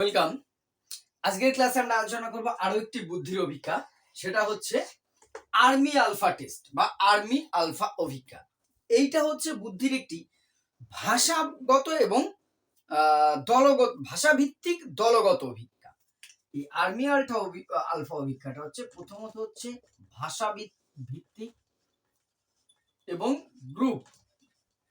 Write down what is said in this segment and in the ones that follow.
Welcome আজকের ক্লাসে আমরা আলোচনা করব আরও একটি বুদ্ধির অভিজ্ঞা সেটা হচ্ছে আর্মি আলফা টেস্ট বা আর্মি আলফা অভিজ্ঞা এইটা হচ্ছে বুদ্ধির একটি ভাষাগত এবং দলগত, ভাষাভিত্তিক দলগত অভিজ্ঞা এই আর্মি আলফা আলফা অভিজ্ঞাটা হচ্ছে প্রথমত হচ্ছে ভাষা ভিত্তিক এবং গ্রুপ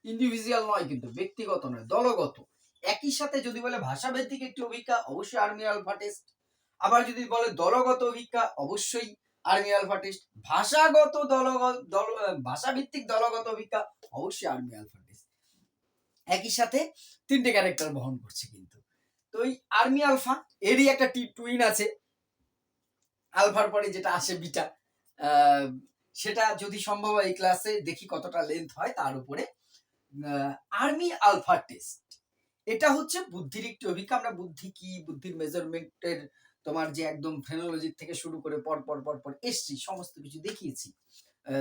ইন্ডিভিজুয়াল নয় কিন্তু, ব্যক্তিগত নয়, দলগত। একই সাথে যদি বলে ভাষাভিত্তিক একটি অভিজ্ঞা অবশ্যই আর্মি আলফা টেস্ট আবার যদি বলে দলগত অভিজ্ঞা অবশ্যই আর্মি আলফা টেস্ট ভাষাগত দলগত দল, ভাষাভিত্তিক দলগত অভিজ্ঞা অবশ্যই আর্মি আলফা টেস্ট একই সাথে তিনটে ক্যারেক্টার বহন করছে কিন্তু। তো এই আর্মি আলফা এরই একটা টি টুইন আছে। আলফার পরে যেটা আসে বিটা সেটা যদি সম্ভব হয় এই ক্লাসে দেখি কতটা লেন্থ হয় তার উপরে আর্মি আলফা টেস্ট এটা হচ্ছে বুদ্ধির একটি অভিজ্ঞতা। আমরা বুদ্ধি কি, বুদ্ধির মেজারমেন্টের তোমার যে একদম ফ্রেনোলজি থেকে শুরু করে পর পর পর পর এসছি, সমস্ত কিছু দেখিয়েছি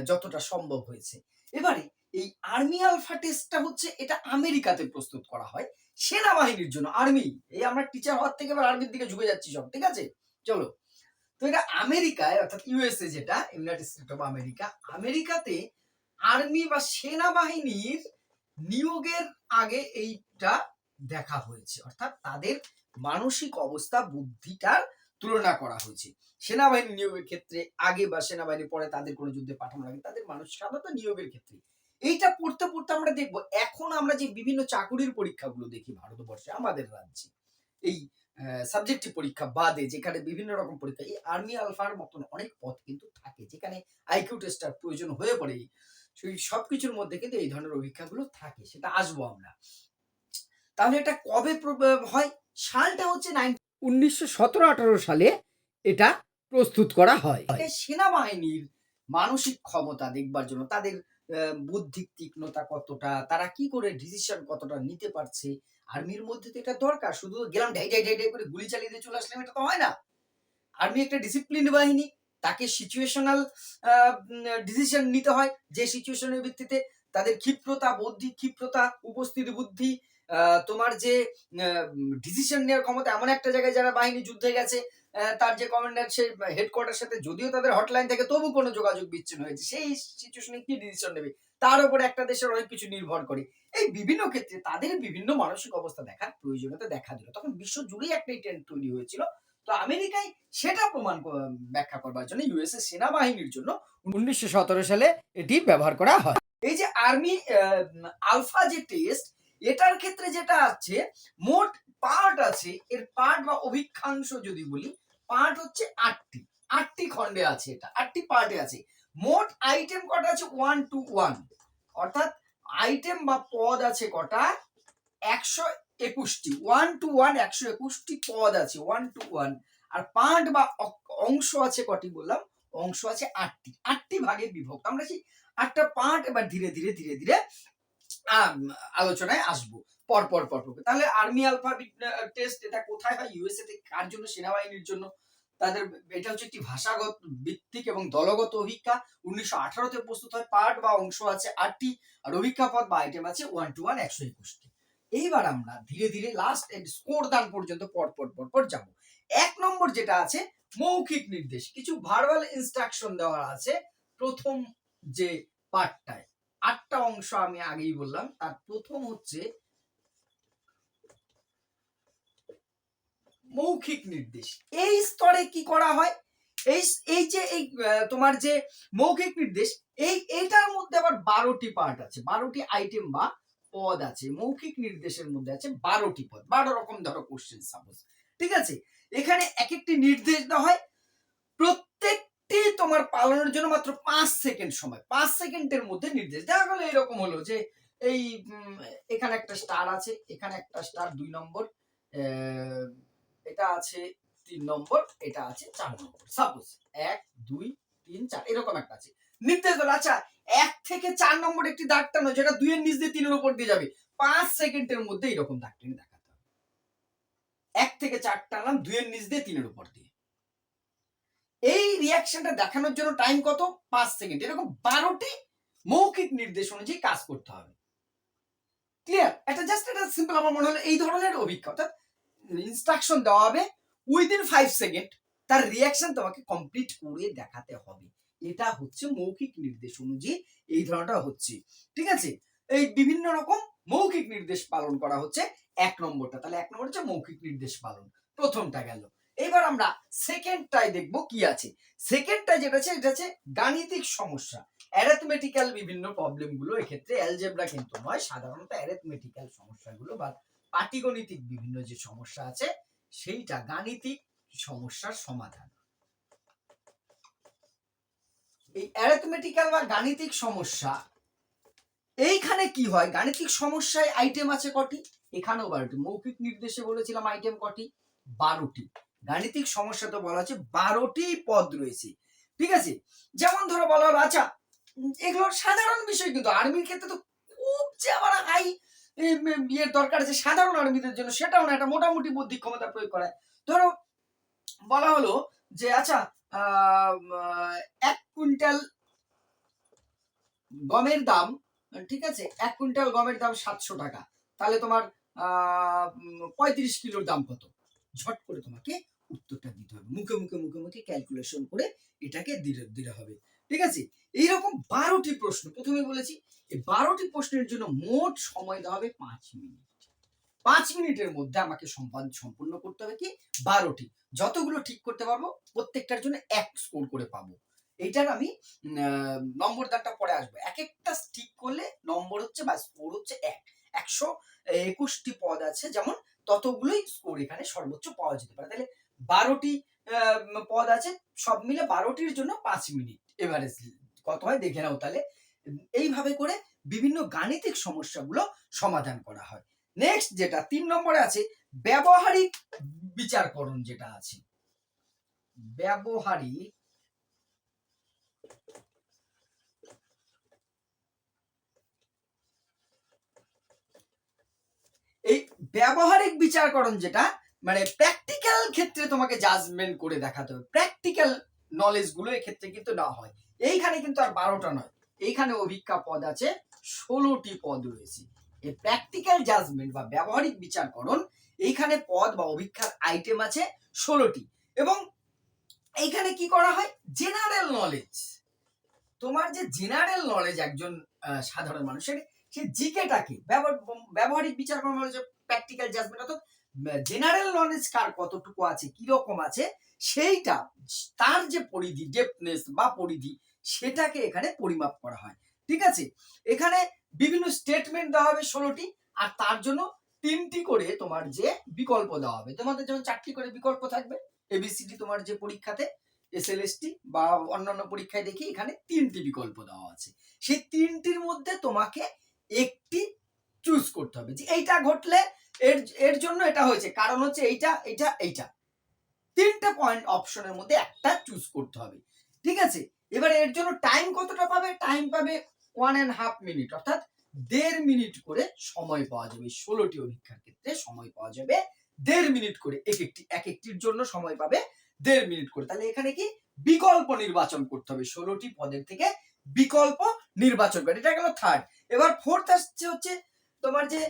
যতটা সম্ভব হয়েছে। এবারে এই আর্মি আলফা টেস্টটা হচ্ছে এটা আমেরিকাতে প্রস্তুত করা হয়, সেনাবাহিনীর জন্য আর্মি এই আমরা টিচার হওয়ার থেকে এবার আর্মির দিকে ঝুঁকে যাচ্ছি সব, ঠিক আছে? চলো। তো এটা আমেরিকায়, অর্থাৎ ইউএসএ যেটা ইউনাইটেড স্টেট অফ আমেরিকা আমেরিকাতে আর্মি বা সেনাবাহিনীর নিয়োগের আগে এইটা দেখা হয়েছে। অর্থাৎ তাদের মানসিক অবস্থা, বুদ্ধিটার তুলনা করা হয়েছে। সেনাবাহিনী নিয়োগের ক্ষেত্রে আগে বা সেনাবাহিনী পরে তাদের কোনো যুদ্ধে পাঠানো লাগে তাদের মানুষ সাধারণত নিয়োগের ক্ষেত্রে। এইটা পড়তে পড়তে আমরা দেখব, এখন আমরা যে বিভিন্ন চাকুরির পরীক্ষাগুলো দেখি ভারতবর্ষে, আমাদের রাজ্যে, এই সাবজেক্টিভ পরীক্ষা বাদে, যেখানে বিভিন্ন রকম পরীক্ষা, এই আর্মি আলফার মতন অনেক পদ কিন্তু থাকে, যেখানে আইকিউ টেস্টার প্রয়োজন হয়ে পড়ে। সেই সবকিছুর মধ্যে কিন্তু এই ধরনের অভিজ্ঞাগুলো থাকে, সেটা আসব আমরা। তাহলে এটা কবে হয়? সালটা হচ্ছে উনিশশো সতেরো আঠারো সালে এটা প্রস্তুত করা হয়। সেনাবাহিনীর মানসিক ক্ষমতা দেখবার জন্য তাদের বুদ্ধিক তীক্ষ্ণতা কতটা তারা কি করে ডিসিশন কতটা নিতে পারছে? আর্মির মধ্যে তো এটা দরকার শুধু গেলাম ঢাই ঢাই ঢাই করে গুলি চালিয়ে দিয়ে চলে আসলাম এটা তো হয় না। আর্মি একটা ডিসিপ্লিন বাহিনী তাকে সিচুয়েশনাল ডিসিশন নিতে হয় যে সিচুয়েশনের ভিত্তিতে তাদের ক্ষিপ্রতা বুদ্ধি ক্ষিপ্রতা উপস্থিত বুদ্ধি তোমার যে ডিসিশন নেওয়ার ক্ষমতা এমন একটা জায়গায় যারা বাহিনী যুদ্ধে গেছে তার যে কমান্ডার সে হেডকোয়ার্টার সাথে যদিও তাদের হটলাইন থাকে তবু কোনো যোগাযোগ বিচ্ছিন্ন হয়েছে, সেই সিচুয়েশনে কি ডিসিশন নেবে? তার উপর একটা দেশের অনেক কিছু নির্ভর করে। এই বিভিন্ন ক্ষেত্রে তাদের বিভিন্ন মানসিক অবস্থা দেখার প্রয়োজনীয়তা দেখা দিল। তখন বিশ্ব জুড়েই একটা ট্রেন্ড তৈরি হয়েছিল। তো আমেরিকায় সেটা প্রমাণ ব্যাখ্যা করবার জন্য ইউএসএ সেনাবাহিনীর জন্য উনিশশো সতেরো সালে এটি ব্যবহার করা হয়। এই যে আর্মি আলফা যে টেস্ট এটার ক্ষেত্রে যেটা আছে, মোট পার্ট আছে, এর পার্ট বা অভিক্ষাংশ যদি বলি পার্ট হচ্ছে আটটি। আটটি খণ্ডে আছে এটা, আটটি পার্টে আছে। মোট আইটেম কটা আছে? ওয়ান টু ওয়ান অর্থাৎ আইটেম বা পদ আছে কটা? একশো একুশটি। ওয়ান টু ওয়ান একশো একুশটি পদ আছে। ওয়ান টু ওয়ান আর পার্ট বা অংশ আছে কটি বললাম? অংশ আছে আটটি। আটটি ভাগে বিভক্ত। আমরা সেই আটটা পার্ট এবার ধীরে ধীরে ধীরে ধীরে আলোচনায় আসব। পর পর তাহলে আর্মি আলফা টেস্ট এটা কোথায় হয়? ইউএসএ তে কার জন্য সেনাবাহিনীর জন্য? তাদের, এটা হচ্ছে একটি ভাষাগত ভিত্তিক এবং দলগত অভিজ্ঞা উনিশশো আঠারোতে প্রস্তুত হয়, পার্ট বা অংশ আছে আটটি, আর অভিজ্ঞা পদ বা আইটেম আছে ওয়ান টু ওয়ান একশো একুশটি। এইবার আমরা ধীরে ধীরে লাস্ট এন্ড স্কোর দান পর্যন্ত পর পর পর পর যাব। এক নম্বর যেটা আছে, মৌখিক নির্দেশ। কিছু ভার্বাল ইনস্ট্রাকশন দেওয়া আছে প্রথম যে পার্টটায় আটটা অংশ আমি আগেই বললাম। তার প্রথম হচ্ছে মৌখিক নির্দেশ। এই স্তরে কি করা হয়? এই এই যে এই তোমার যে মৌখিক নির্দেশ, এই, এইটার মধ্যে আবার বারোটি পার্ট আছে। বারোটি আইটেম বা পদ আছে। মৌখিক নির্দেশের মধ্যে আছে বারোটি পদ। বারো রকম ধরো কোশ্চেন সাপোজ ঠিক আছে? এখানে এক একটি নির্দেশ দেওয়া হয়। প্রত্যেকটি তোমার পালনের জন্য মাত্র পাঁচ সেকেন্ড সময়। পাঁচ সেকেন্ডের মধ্যে নির্দেশ। দেখা গেলো এরকম হলো যে এই এখানে একটা স্টার আছে, এখানে একটা স্টার দুই নম্বর এটা আছে তিন নম্বর, এটা আছে চার নম্বর। সাপোজ এক, দুই, তিন, চার, এরকম একটা আছে। নির্দেশ দিল আচ্ছা এক থেকে চার নম্বর একটি দাগ টানো যেটা দুইয়ের নিচ দিয়ে তিনের উপর দিয়ে যাবে। পাঁচ সেকেন্ডের মধ্যে এরকম দাগ টেনে দেখাতে হবে। এক থেকে চার টানলাম দুইয়ের নিচ দিয়ে তিনের উপর দিয়ে। এই রিয়াকশনটা দেখানোর জন্য টাইম কত? পাঁচ সেকেন্ড এরকম বারোটি মৌখিক নির্দেশ অনুযায়ী কাজ করতে হবে। ক্লিয়ার এটা জাস্ট এটা সিম্পল আমার মনে হলো এই ধরনের অভিজ্ঞতা। ইনস্ট্রাকশন দেওয়া হবে উইদিন ফাইভ সেকেন্ড তার রিয়াকশন তোমাকে কমপ্লিট করে দেখাতে হবে। এটা হচ্ছে মৌখিক নির্দেশ অনুযায়ী এই ধরনটা হচ্ছে। ঠিক আছে? এই বিভিন্ন রকম মৌখিক নির্দেশ পালন করা হচ্ছে। এক নম্বরটা। তাহলে এক নম্বর হচ্ছে মৌখিক নির্দেশ পালন। প্রথমটা গেল। এবার আমরা সেকেন্ডটায় দেখব কি আছে। সেকেন্ডটা যেটা আছে, এটা আছে গাণিতিক সমস্যা। অ্যারিথমেটিক্যাল বিভিন্ন প্রবলেমগুলো এক্ষেত্রে অ্যালজেব্রা কিন্তু নয়, সাধারণত অ্যারিথমেটিক্যাল সমস্যাগুলো বা পাটিগণিতিক বিভিন্ন যে সমস্যা আছে, সেইটা গাণিতিক সমস্যার সমাধান। এই অ্যারিথমেটিক্যাল বা গাণিতিক সমস্যা, এইখানে কি হয়? গাণিতিক সমস্যায় আইটেম আছে কটি? এখানেও বারোটি। মৌখিক নির্দেশে বলেছিলাম আইটেম কটি? বারোটি। গাণিতিক সমস্যা তো বলা হচ্ছে বারোটি পদ রয়েছে। ঠিক আছে? যেমন ধরো বলা হলো আচ্ছা এগুলো সাধারণ বিষয় কিন্তু আর্মির ক্ষেত্রে তো খুব যে আবার হাই ইয়ের দরকার আছে সাধারণ আর্মিদের জন্য সেটাও না একটা মোটামুটি বুদ্ধি ক্ষমতা প্রয়োগ করায়। ধরো বলা হলো যে আচ্ছা এক কুইন্টাল গমের দাম ঠিক আছে এক কুইন্টাল গমের দাম সাতশো টাকা। তাহলে তোমার আহ, পঁয়ত্রিশ কিলোর দাম কত? ঝট করে তোমাকে উত্তরটা দিতে হবে। মুখে মুখে মুখে মুখে ক্যালকুলেশন করে এটাকে দিলে দিলে হবে। ঠিক আছে? এইরকম বারোটি প্রশ্ন, প্রথমে বলেছি, এই বারোটি প্রশ্নের জন্য মোট সময় দেওয়া হবে পাঁচ মিনিট। পাঁচ মিনিটের মধ্যে আমাকে সম্পাদ, সম্পূর্ণ করতে হবে কি? বারোটি। যতগুলো ঠিক করতে পারব, প্রত্যেকটার জন্য এক স্কোর করে পাবো। এইটার আমি নম্বর দানটা পরে আসব। এক একটা ঠিক করলে নম্বর হচ্ছে বা স্কোর হচ্ছে এক। একশো একুশটি পদ আছে, যেমন ততগুলোই স্কোর এখানে সর্বোচ্চ পাওয়া যেতে পারে। তাহলে বারোটি পদ আছে, সব মিলে বারোটির জন্য পাঁচ মিনিট এভারেজ কত হয় দেখে নাও তাহলে। এইভাবে করে বিভিন্ন গাণিতিক সমস্যাগুলো সমাধান করা হয়। নেক্সট যেটা, তিন নম্বরে আছে, ব্যবহারিক বিচারকরণ যেটা আছে। ব্যবহারিক এই ব্যবহারিক বিচারকরণ যেটা মানে প্র্যাকটিক্যাল ক্ষেত্রে তোমাকে জাজমেন্ট করে দেখাতে হবে। প্র্যাকটিক্যাল নলেজগুলো এক্ষেত্রে কিন্তু না হয়। এইখানে কিন্তু আর বারোটা নয়। এইখানে অভিজ্ঞা পদ আছে, ষোলোটি পদ রয়েছে। এই প্র্যাকটিক্যাল জাজমেন্ট বা ব্যবহারিক বিচারকরণ, এইখানে পদ বা অভিজ্ঞার আইটেম আছে, ষোলোটি। এবং এইখানে কি করা হয়? জেনারেল নলেজ তোমার যে জেনারেল নলেজ একজন সাধারণ মানুষের, সে জিকেটাকে ব্যবহারিক বিচার করা মানে প্র্যাকটিক্যাল জাজমেন্ট অর্থাৎ জেনারেল নলেজ কার কতটুকু আছে, কীরকম আছে, সেইটা, তার যে পরিধি ডেপনেস বা পরিধি, সেটাকে এখানে পরিমাপ করা হয়। ঠিক আছে? এখানে বিভিন্ন স্টেটমেন্ট দেওয়া হবে ষোলোটি, আর তার জন্য তিনটি করে তোমার যে বিকল্প দেওয়া হবে। তোমাদের যেমন চারটি করে বিকল্প থাকবে। এবিসিডি তোমার যে পরীক্ষাতে এস এসএলএসটি বা অন্যান্য পরীক্ষায় দেখি এখানে তিনটি বিকল্প দেওয়া আছে। সেই তিনটির মধ্যে তোমাকে একটি চুজ করতে হবে যে এইটা ঘটলে এর এর জন্য এটা হয়েছে। কারণ হচ্ছে এইটা এইটা এইটা। তিনটা পয়েন্ট অপশনের মধ্যে একটা চুজ করতে হবে। ঠিক আছে? এবারে এর জন্য টাইম কতটা পাবে? টাইম পাবে ওয়ান অ্যান্ড হাফ মিনিট অর্থাৎ দেড় মিনিট করে সময় পাওয়া যাবে। ষোলোটি পরীক্ষার ক্ষেত্রে সময় পাওয়া যাবে দেড় মিনিট করে। এক একটি, এক একটির জন্য সময় পাবে দেড় মিনিট করে। তাহলে এখানে কি? বিকল্প নির্বাচন করতে হবে। ষোলোটি পদের থেকে বিকল্প নির্বাচন করে। এটা গেল থার্ড এবার ফোর্থ আসছে হচ্ছে তোমার যে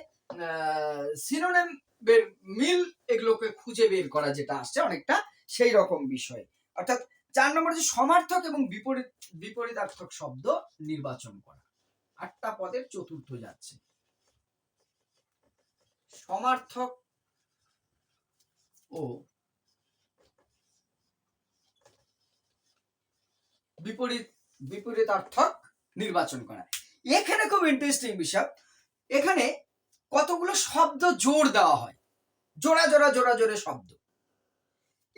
সিনোনেম বের, মিল এগুলোকে খুঁজে বের করা যেটা আসছে অনেকটা সেই রকম বিষয়। অর্থাৎ চার নম্বর যে সমার্থক এবং বিপরীত, বিপরীতার্থক শব্দ নির্বাচন করা। আটটা পদের চতুর্থ যাচ্ছে। সমার্থক ও বিপরীত, বিপরীতার্থক নির্বাচন করা। এখানে খুব ইন্টারেস্টিং বিষয়। এখানে কতগুলো শব্দ জোর দেওয়া হয়। জোড়া জোড়া জোড়া জোরে শব্দ।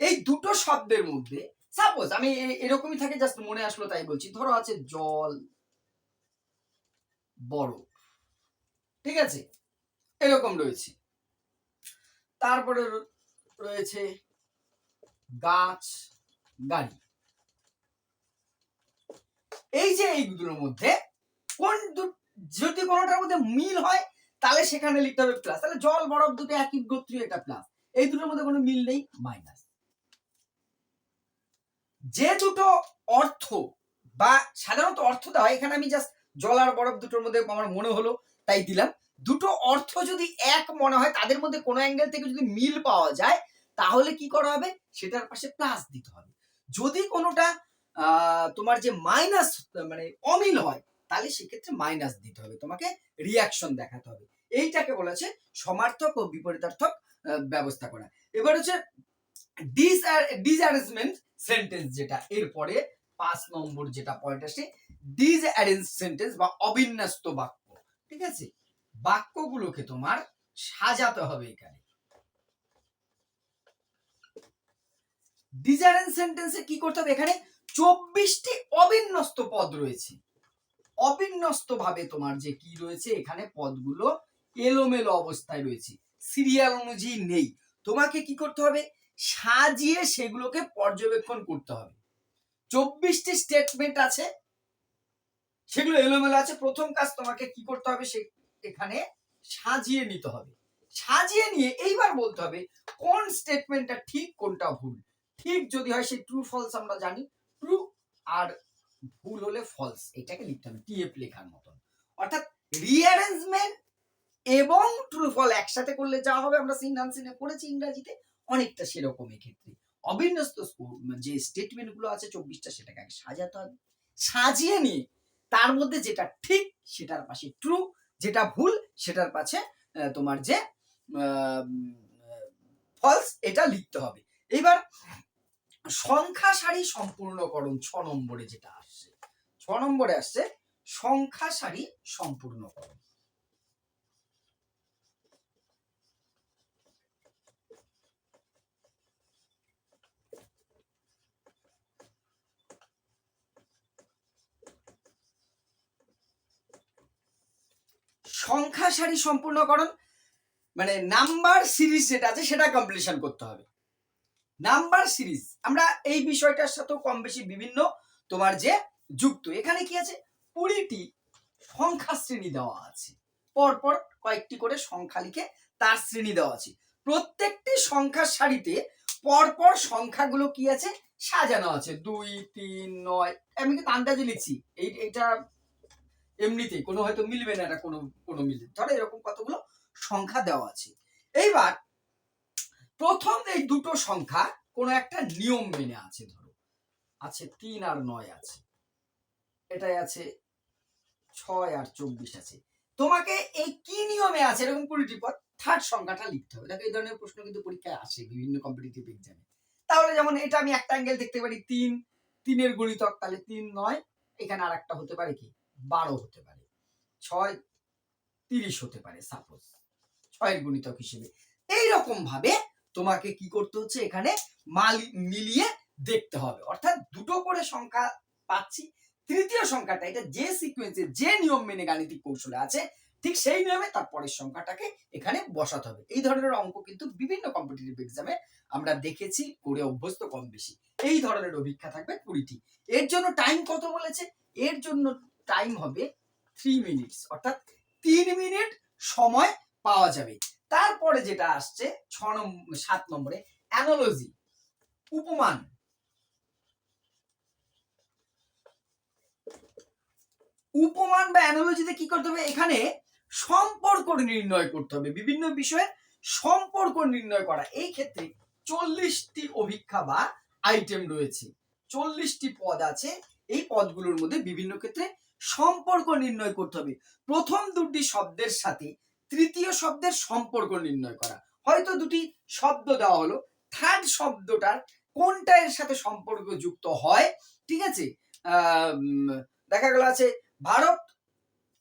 এই দুটো শব্দের মধ্যে সাপোজ আমি এরকমই থাকে জাস্ট মনে আসলো তাই বলছি। ধরো আছে জল বড় ঠিক আছে? এরকম রয়েছে। তারপরে রয়েছে গাছ, গাড়ি। এই যে এইগুলোর মধ্যে কোন যদি কোনোটার মধ্যে মিল হয় তাহলে সেখানে লিখতে হবে প্লাস তাহলে জল বরফ দুটো একই গোত্রীয় এটা প্লাস এই দুটোর মধ্যে কোনো মিল নেই মাইনাস যে দুটো অর্থ বা সাধারণত অর্থ দেওয়া হয়, এখানে আমি জাস্ট জল আর বরফ দুটোর মধ্যে আমার মনে হলো তাই দিলাম। দুটো অর্থ যদি এক মনে হয় তাদের মধ্যে কোনো অ্যাঙ্গেল থেকে যদি মিল পাওয়া যায় তাহলে কি করা হবে? সেটার পাশে প্লাস দিতে হবে। যদি কোনোটা তোমার যে মাইনাস মানে অমিল হয় তাহলে সেক্ষেত্রে মাইনাস দিতে হবে। তোমাকে রিয়াকশন দেখাতে হবে। এইটাকে বলেছে সমার্থক ও বিপরীতার্থক ব্যবস্থা করা। এবার হচ্ছে ডিস ডিসঅ্যারেঞ্জমেন্ট সেন্টেন্স যেটা, এরপরে পাঁচ নম্বর যেটা পয়েন্ট আসে ডিসঅ্যারেঞ্জ সেন্টেন্স বা অবিন্যস্ত বাক্য। ঠিক আছে? বাক্যগুলোকে তোমার সাজাতে হবে এখানে। ডিসঅ্যারেঞ্জ সেন্টেন্সে কি করতে হবে? এখানে চব্বিশটি অবিন্যস্ত পদ রয়েছে। অবিন্যস্ত ভাবে তোমার যে কি রয়েছে, এখানে পদগুলো এলোমেলো অবস্থায় রয়েছে। সিরিয়াল অনুযায়ী নেই। তোমাকে কি করতে হবে? সাজিয়ে সেগুলোকে পর্যবেক্ষণ করতে হবে। চব্বিশটি স্টেটমেন্ট আছে। সেগুলো এলোমেলো আছে। প্রথম কাজ তোমাকে কি করতে হবে? সে এখানে সাজিয়ে নিতে হবে। সাজিয়ে নিয়ে এইবার বলতে হবে, কোন স্টেটমেন্টটা ঠিক, কোনটা ভুল? ঠিক যদি হয় সেই ট্রু ফলস আমরা জানি। ট্রু আর ভুল হলে ফলস এটাকে লিখতে হবে টিএফ লেখার মতন। অর্থাৎ রিঅ্যারেঞ্জমেন্ট এবং ট্রু ফল একসাথে করলে যা হবে, আমরা সিন আনসিনে পড়েছি ইংরাজিতে, অনেকটা সেরকম ক্ষেত্রে অবিন্যস্ত যে স্টেটমেন্টগুলো আছে চব্বিশটা সেটাকে আগে সাজাতে হবে। সাজিয়ে নিয়ে তার মধ্যে যেটা ঠিক সেটার পাশে ট্রু যেটা ভুল সেটার পাশে তোমার যে ফলস এটা লিখতে হবে। এবার সংখ্যা সারি সম্পূর্ণকরণ ছ নম্বরে যেটা ছ নম্বরে আসছে, সংখ্যা সারি সম্পূর্ণকরণ সংখ্যা সারি সম্পূর্ণকরণ মানে নাম্বার সিরিজ যেটা আছে সেটা কমপ্লিশন করতে হবে। নাম্বার সিরিজ, আমরা এই বিষয়টার সাথেও কম বেশি বিভিন্ন তোমার যে যুক্ত। এখানে কি আছে? কুড়িটি সংখ্যা শ্রেণি দেওয়া আছে। পরপর কয়েকটি করে সংখ্যা লিখে তার শ্রেণি দেওয়া আছে। প্রত্যেকটি সংখ্যার সারিতে পরপর সংখ্যাগুলো কি আছে? সাজানো আছে। দুই, তিন, নয়। আমি কিন্তু আন্দাজে লিখছি। এই এটা এমনিতে কোনো হয়তো মিলবে না এটা কোনো কোনো মিলবে ধরো এরকম কতগুলো সংখ্যা দেওয়া আছে। এইবার প্রথম এই দুটো সংখ্যা কোনো একটা নিয়ম মেনে আছে, ধরো। আছে তিন আর নয় আছে। এটাই আছে ছয় আর চব্বিশ আছে। তোমাকে এই কি নিয়মে আছে? এরকম কুড়িটি পদ থার্ড সংখ্যাটা লিখতে হবে। দেখো এই ধরনের প্রশ্ন কিন্তু পরীক্ষায় আসে বিভিন্ন কম্পিটিটিভ এক্সামে তাহলে যেমন এটা আমি একটা অ্যাঙ্গেল দেখতে পারি, তিন, তিনের গুণিতক, তাহলে তিন নয়, এখানে আর একটা হতে পারে কি? বারো হতে পারে। ছয়, তিরিশ হতে পারে সাপোজ ছয়ের গুণিতক হিসেবে। এইরকম ভাবে তোমাকে কি করতে হচ্ছে? এখানে মাল মিলিয়ে দেখতে হবে। অর্থাৎ দুটো করে সংখ্যা পাচ্ছি তৃতীয় সংখ্যাটা, এটা যে সিকোয়েন্সে যে নিয়ম মেনে গাণিতিক কৌশলে আছে, ঠিক সেই নিয়মে তার পরের সংখ্যাটাকে এখানে বসাতে হবে। এই ধরনের অঙ্ক কিন্তু বিভিন্ন কম্পিটিটিভ এক্সামে আমরা দেখেছি, করে অভ্যস্ত কম বেশি। এই ধরনের অভিজ্ঞতা থাকবে কুড়িটি। এর জন্য টাইম কত বলেছে? এর জন্য টাইম হবে থ্রি মিনিটস অর্থাৎ তিন মিনিট সময় পাওয়া যাবে। তারপরে যেটা আসছে, ছ নম্বর সাত নম্বরে অ্যানোলজি উপমান। উপমান বা অ্যানোলজিতে কি করতে হবে? এখানে সম্পর্ক নির্ণয় করতে হবে। বিভিন্ন বিষয়ে সম্পর্ক নির্ণয় করা। এই ক্ষেত্রে চল্লিশটি অভিক্ষা বা আইটেম রয়েছে। চল্লিশটি পদ আছে। এই পদগুলোর মধ্যে বিভিন্ন ক্ষেত্রে সম্পর্ক নির্ণয় করতে হবে। প্রথম দুটি শব্দের সাথে তৃতীয় শব্দের সম্পর্ক নির্ণয় করা। হয়তো দুটি শব্দ দেওয়া হলো। থার্ড শব্দটার কোনটা এর সাথে সম্পর্ক যুক্ত হয়? ঠিক আছে? দেখা গেল আছে ভারত,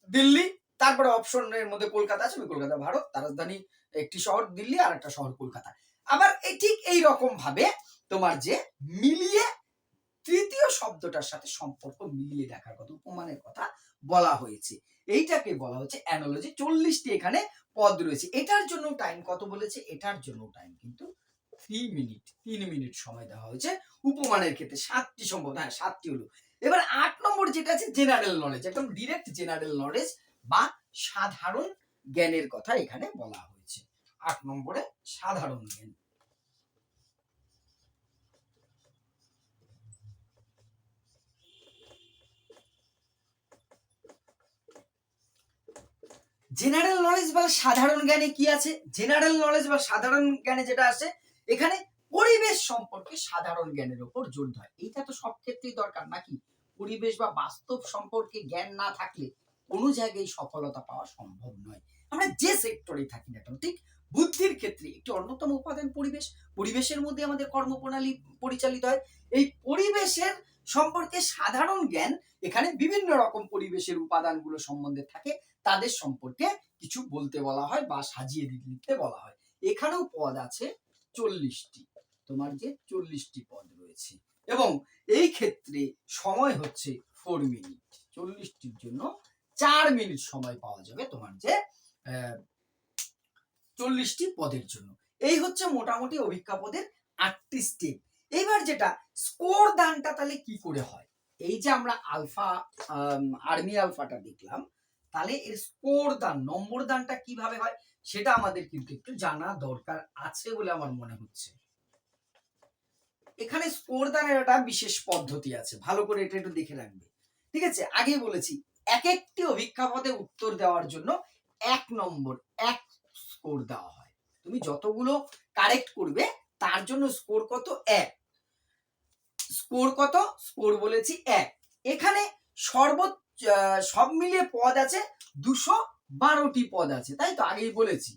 দিল্লি, তারপরে অপশনের মধ্যে কলকাতা আছে কলকাতা, ভারত তার রাজধানী একটি শহর, দিল্লি আর একটা শহর, কলকাতা। আবার এই ঠিক এই রকম ভাবে তোমার যে মিলিয়ে তৃতীয় শব্দটার সাথে সম্পর্ক মিলিয়ে দেখার কথা, উপমানের কথা বলা হয়েছে। এইটাকে বলা হচ্ছে অ্যানোলজি চল্লিশটি এখানে পদ রয়েছে। এটার জন্য টাইম কত বলেছে? এটার জন্য টাইম কিন্তু থ্রি মিনিট তিন মিনিট সময় দেওয়া হয়েছে। উপমানের ক্ষেত্রে সাতটি সম্ভব হ্যাঁ সাতটি হলো। এবার আট নম্বর যেটা আছে জেনারেল নলেজ একদম ডিরেক্ট জেনারেল নলেজ বা সাধারণ জ্ঞানের কথা এখানে বলা হয়েছে। আট নম্বরে সাধারণ জ্ঞান। জেনারেল নলেজ বা সাধারণ জ্ঞানে কি আছে? জেনারেল নলেজ বা সাধারণ জ্ঞানে যেটা আছে, এখানে পরিবেশ সম্পর্কে সাধারণ জ্ঞানের উপর জোর দেয়। এইটা তো সব ক্ষেত্রেই দরকার, নাকি? পরিবেশ বা বাস্তব সম্পর্কে জ্ঞান না থাকলে কোনো জায়গায় সফলতা পাওয়া সম্ভব নয়। আমরা যে সেক্টরে থাকি না কেন, ঠিক বুদ্ধির ক্ষেত্রে একটি অন্যতম উপাদান পরিবেশ। পরিবেশের মধ্যে আমাদের কর্মপ্রণালী পরিচালিত হয়। এই পরিবেশের সম্পর্কে সাধারণ জ্ঞান এখানে বিভিন্ন রকম পরিবেশের উপাদানগুলো সম্বন্ধে থাকে। তাদের সম্পর্কে কিছু বলতে বলা হয় বা সাজিয়ে দিতে বলা হয়। এখানেও পদ আছে চল্লিশটি। তোমার যে চল্লিশটি পদ রয়েছে। এবং এই ক্ষেত্রে সময় হচ্ছে ফোর মিনিট চল্লিশটির জন্য চার মিনিট সময় পাওয়া যাবে তোমার যে চল্লিশটি পদের জন্য। এই হচ্ছে মোটামুটি অভিজ্ঞা পদের আটটি স্টেপ এবার যেটা স্কোর দানটা তাহলে কি করে হয়? এই যে আমরা আলফা আর্মি আলফাটা দেখলাম, তাহলে এর স্কোর দান, নম্বর দানটা কীভাবে হয়, সেটা আমাদের কিন্তু একটু জানা দরকার আছে বলে আমার মনে হচ্ছে। এখানে স্কোর দানের একটা বিশেষ পদ্ধতি আছে। ভালো করে এটা একটু দেখে রাখবে। ঠিক আছে? আগেই বলেছি, এক একটি অভিজ্ঞা পদে উত্তর দেওয়ার জন্য এক নম্বর, এক স্কোর দেওয়া হয়। তুমি যতগুলো কারেক্ট করবে, তার জন্য স্কোর কত? এক। স্কোর কত? স্কোর বলেছি এক। এখানে সর্বোচ্চ সব মিলিয়ে পদ আছে, দুশো বারোটি পদ আছে, তাই তো? আগেই বলেছি।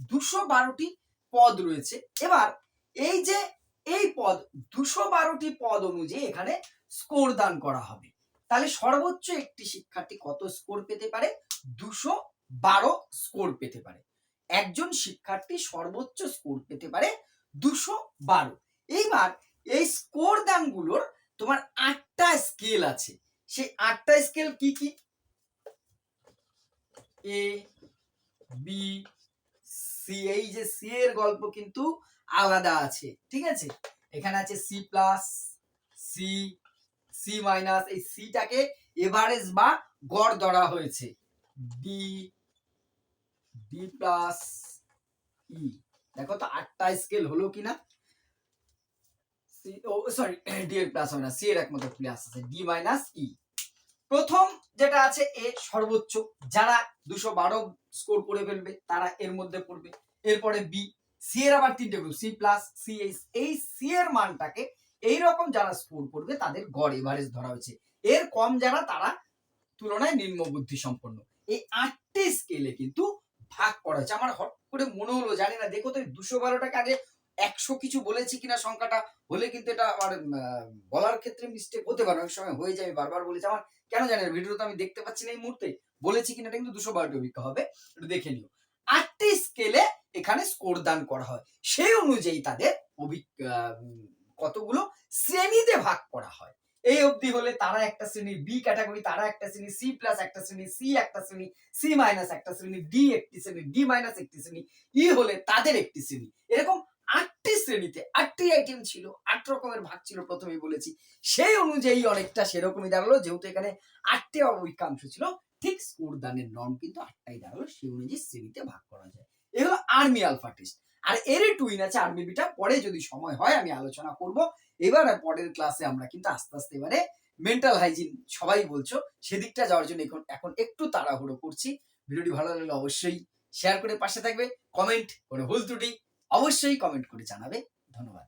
দুশো বারোটি পদ রয়েছে। এবার এই যে এই পদ, দুশো বারোটি পদ অনুযায়ী এখানে স্কোর দান করা হবে। তাহলে সর্বোচ্চ একটি শিক্ষার্থী কত স্কোর পেতে পারে? দুশো বারো স্কোর পেতে পারে। একজন শিক্ষার্থী সর্বোচ্চ স্কোর পেতে পারে দুশো বারো। এইবার এই স্কোর দানগুলোর তোমার আটটা স্কেল আছে। সেই আটটা স্কেল কি কি? এ বি সি এই যে সি এর গল্প কিন্তু আলাদা আছে, ঠিক আছে? এখানে আছে C plus C C minus এই সিটাকে এভারেজ বা গড় ধরা হয়েছে। ডি ডি প্লাস ই দেখো তো আটটা স্কেল হলো কিনা? সরি ডি এর প্লাস সি এর একমাত্র প্লাস আছে ডি মাইনাস ই প্রথম যেটা আছে এ সর্বোচ্চ। যারা দুশো বারো স্কোর করে ফেলবে, তারা এর মধ্যে পড়বে। এরপরে বি সি এর আবার তিনটে group C plus C H এই সি এর মানটাকে এইরকম যারা স্কোর করবে তাদের গড় এভারেজ ধরা হয়েছে। এর কম যারা, তারা তুলনায় নিম্ন বুদ্ধি সম্পন্ন। এই আটটি স্কেলে কিন্তু ভাগ করা হয়েছে। আমার হট করে মনে হলো, জানি না, দেখো তো দুশো বারোটাকে আগে একশো কিছু বলেছি কিনা সংখ্যাটা, হলে কিন্তু এটা আমার বলার ক্ষেত্রে মিস্টেক হতে পারে, অনেক সময় হয়ে যায় বারবার বলেছি। আমার কেন জানি ভিডিও তো আমি দেখতে পাচ্ছি না এই মুহূর্তে। বলেছি কিনা, এটা কিন্তু দুশো বারোটি অভিজ্ঞ হবে। একটু দেখে নিও। আটটি স্কেলে এখানে স্কোর দান করা হয়। সেই অনুযায়ী তাদের কতগুলো শ্রেণীতে ভাগ করা হয়। এই অবধি হলে তারা একটা শ্রেণি বি ক্যাটাগরি তারা একটা শ্রেণি সি প্লাস একটা শ্রেণি সি একটা শ্রেণি সি মাইনাস একটা শ্রেণি ডি একটি শ্রেণি ডি মাইনাস একটি শ্রেণি ই হলে তাদের একটি শ্রেণি। এরকম আটটি শ্রেণীতে আটটি আইটেম ছিল, আট রকমের ভাগ ছিল প্রথমেই বলেছি। সেই অনুযায়ী অনেকটা সেরকমই দাঁড়াল, যেহেতু এখানে আটটি অবৈকাংশ ছিল ঠিক স্কোর দানের নর্ম কিন্তু আটটাই দাঁড়াল সেই অনুযায়ী শ্রেণীতে ভাগ করা যায়। এ হলো আর্মি আলফা টেস্ট আর এর টুইন আছে আর্মি বিটা পরে যদি সময় হয় আমি আলোচনা করব। এবার পরের ক্লাসে আমরা কিন্তু আস্তে আস্তে এবারে মেন্টাল হাইজিন সবাই বলছো, সেদিকটা যাওয়ার জন্য এখন এখন একটু তাড়াহুড়ো করছি। ভিডিওটি ভালো লাগলে অবশ্যই শেয়ার করে পাশে থাকবে। কমেন্ট কোনো ভুল ত্রুটি, অবশ্যই কমেন্ট করে জানাবে। ধন্যবাদ।